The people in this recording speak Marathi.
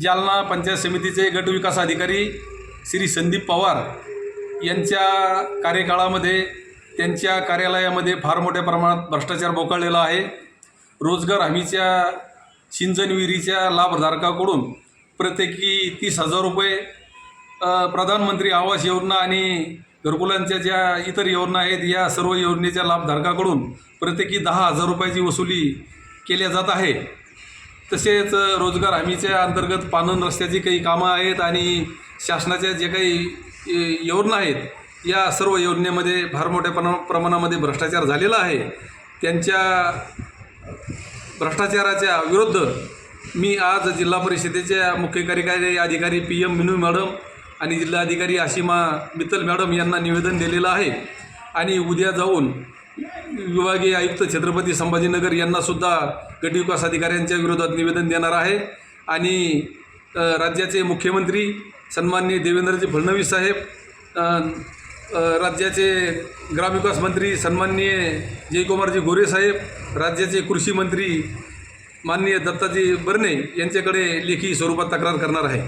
जालना पंचायत समितीचे गट विकास अधिकारी श्री संदीप पवार यांच्या कार्यकाळामध्ये त्यांच्या कार्यालयामध्ये फार मोठ्या प्रमाणात भ्रष्टाचार बोकाळलेला आहे. रोजगार हमीच्या सिंचन विहिरीच्या लाभधारकाकडून प्रत्येकी तीस हजार रुपये प्रधानमंत्री आवास योजना आणि घरकुलांच्या ज्या इतर योजना आहेत या सर्व योजनेच्या लाभधारकाकडून प्रत्येकी दहा हजार रुपयाची वसुली केल्या जात आहे. तसेच रोजगार हमीच्या अंतर्गत पानन रस्त्याची काही कामं आहेत आणि शासनाच्या जे काही योजना आहेत या सर्व योजनेमध्ये फार मोठ्या प्रमा प्रमाणामध्ये भ्रष्टाचार झालेला आहे. त्यांच्या भ्रष्टाचाराच्या विरुद्ध मी आज जिल्हा परिषदेच्या मुख्य कार्यकारी अधिकारी पी एम मिनू मॅडम आणि जिल्हाधिकारी आशिमा मित्तल मॅडम यांना निवेदन दिलेलं आहे. आणि उद्या जाऊन विभागीय आयुक्त छत्रपती संभाजीनगर यांनासुद्धा गटविकास अधिकाऱ्यांच्या विरोधात निवेदन देणार आहे. आणि राज्याचे मुख्यमंत्री सन्माननीय देवेंद्रजी फडणवीस साहेब राज्याचे ग्रामविकास मंत्री सन्माननीय जयकुमारजी गोरे साहेब राज्याचे कृषी मंत्री माननीय दत्ताजी बर्ने यांच्याकडे लेखी स्वरूपात तक्रार करणार आहे.